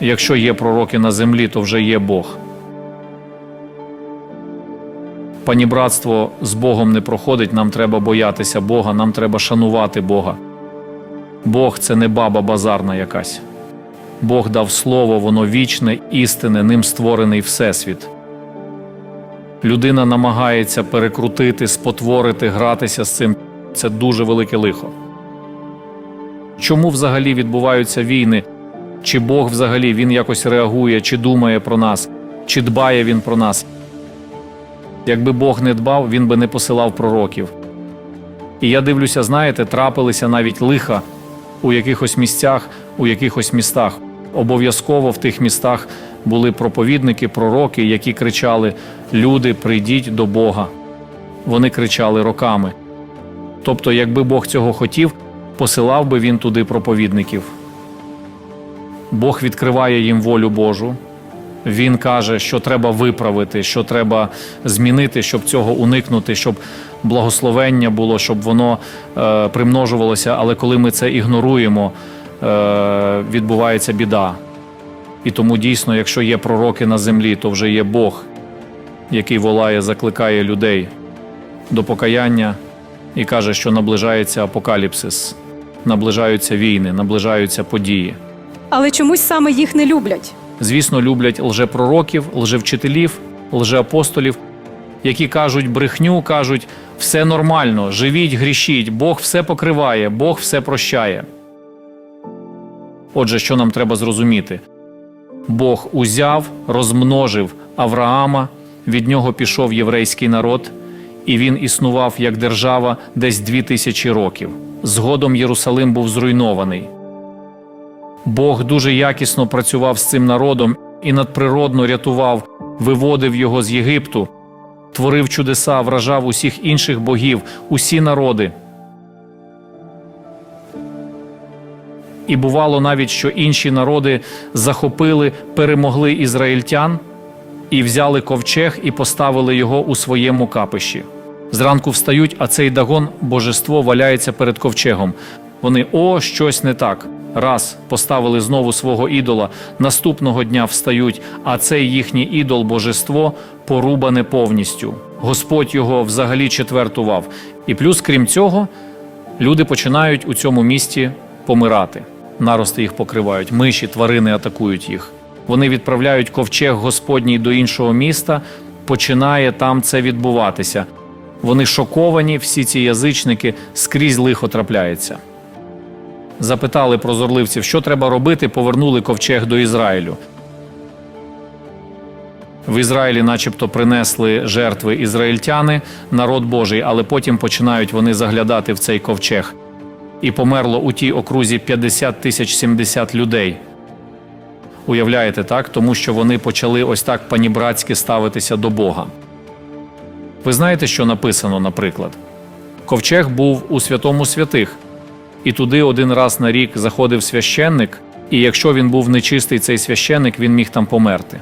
Якщо є пророки на землі, то вже є Бог. Панібратство з Богом не проходить, нам треба боятися Бога, нам треба шанувати Бога. Бог це не баба базарна якась. Бог дав слово, воно вічне, істинне, ним створений Всесвіт. Людина намагається перекрутити, спотворити, гратися з цим. Це дуже велике лихо. Чому взагалі відбуваються війни? Чи Бог взагалі він якось реагує, чи думає про нас, чи дбає він про нас? Якби Бог не дбав, він би не посилав пророків. І я дивлюся, знаєте, трапилися навіть лиха у якихось місцях, у якихось містах. Обов'язково в тих містах були проповідники, пророки, які кричали: Люди, прийдіть до Бога. Вони кричали роками. Тобто, якби Бог цього хотів, посилав би він туди проповідників. Бог відкриває їм волю Божу. Він каже, що треба виправити, що треба змінити, щоб цього уникнути, щоб благословення було, щоб воно е, примножувалося. Але коли ми це ігноруємо, е, відбувається біда. І тому дійсно, якщо є пророки на землі, то вже є Бог, який волає, закликає людей до покаяння і каже, що наближається апокаліпсис, наближаються війни, наближаються події. Але чомусь саме їх не люблять. Звісно, люблять лжепророків, лжевчителів, лжеапостолів, які кажуть брехню, кажуть, все нормально, живіть, грішіть, Бог все покриває, Бог все прощає. Отже, що нам треба зрозуміти? Бог узяв, розмножив Авраама, від нього пішов єврейський народ, і він існував як держава десь дві тисячі років. Згодом Єрусалим був зруйнований. Бог дуже якісно працював з цим народом і надприродно рятував, виводив його з Єгипту, творив чудеса, вражав усіх інших богів, усі народи. І бувало навіть, що інші народи захопили, перемогли ізраїльтян і взяли ковчег і поставили його у своєму капищі. Зранку встають, а цей дагон божество валяється перед ковчегом. Вони о, щось не так. Раз поставили знову свого ідола, наступного дня встають, а цей їхній ідол божество порубане повністю. Господь його взагалі четвертував. І плюс, крім цього, люди починають у цьому місті помирати. Нарости їх покривають, миші, тварини атакують їх. Вони відправляють ковчег Господній до іншого міста, починає там це відбуватися. Вони шоковані, всі ці язичники скрізь лихо трапляється. Запитали прозорливців, що треба робити, повернули ковчег до Ізраїлю. В Ізраїлі, начебто, принесли жертви ізраїльтяни, народ Божий, але потім починають вони заглядати в цей ковчег. І померло у тій окрузі 50 тисяч 70 людей. Уявляєте, так? Тому що вони почали ось так панібратськи ставитися до Бога. Ви знаєте, що написано, наприклад? Ковчег був у святому святих, і туди один раз на рік заходив священник, і якщо він був нечистий, цей священник, він міг там померти.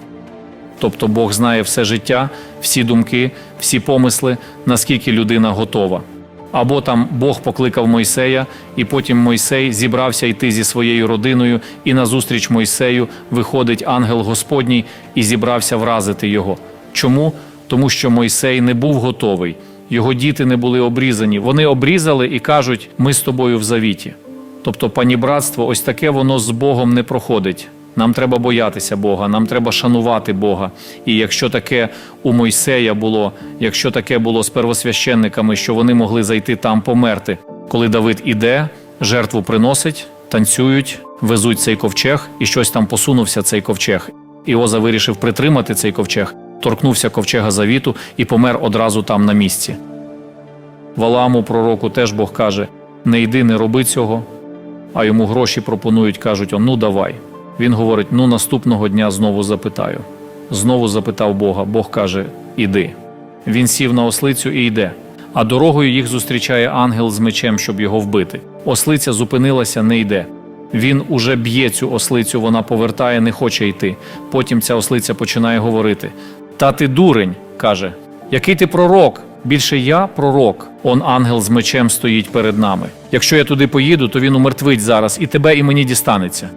Тобто Бог знає все життя, всі думки, всі помисли, наскільки людина готова. Або там Бог покликав Мойсея, і потім Мойсей зібрався йти зі своєю родиною, і назустріч Мойсею виходить ангел Господній і зібрався вразити його. Чому? Тому що Мойсей не був готовий, його діти не були обрізані. Вони обрізали і кажуть: ми з тобою в завіті. Тобто панібратство, ось таке воно з Богом не проходить. Нам треба боятися Бога, нам треба шанувати Бога. І якщо таке у Мойсея було, якщо таке було з первосвященниками, що вони могли зайти там померти, коли Давид іде, жертву приносить, танцюють, везуть цей ковчег, і щось там посунувся цей ковчег. Іоза вирішив притримати цей ковчег, торкнувся ковчега завіту і помер одразу там на місці. Валаму пророку теж Бог каже: не йди, не роби цього. А йому гроші пропонують, кажуть: «О, ну давай. Він говорить: ну наступного дня знову запитаю. Знову запитав Бога. Бог каже: Іди. Він сів на ослицю і йде. А дорогою їх зустрічає ангел з мечем, щоб його вбити. Ослиця зупинилася, не йде. Він уже б'є цю ослицю, вона повертає, не хоче йти. Потім ця ослиця починає говорити: Та ти дурень, каже, який ти пророк? Більше я пророк. Он ангел з мечем стоїть перед нами. Якщо я туди поїду, то він умертвить зараз і тебе, і мені дістанеться.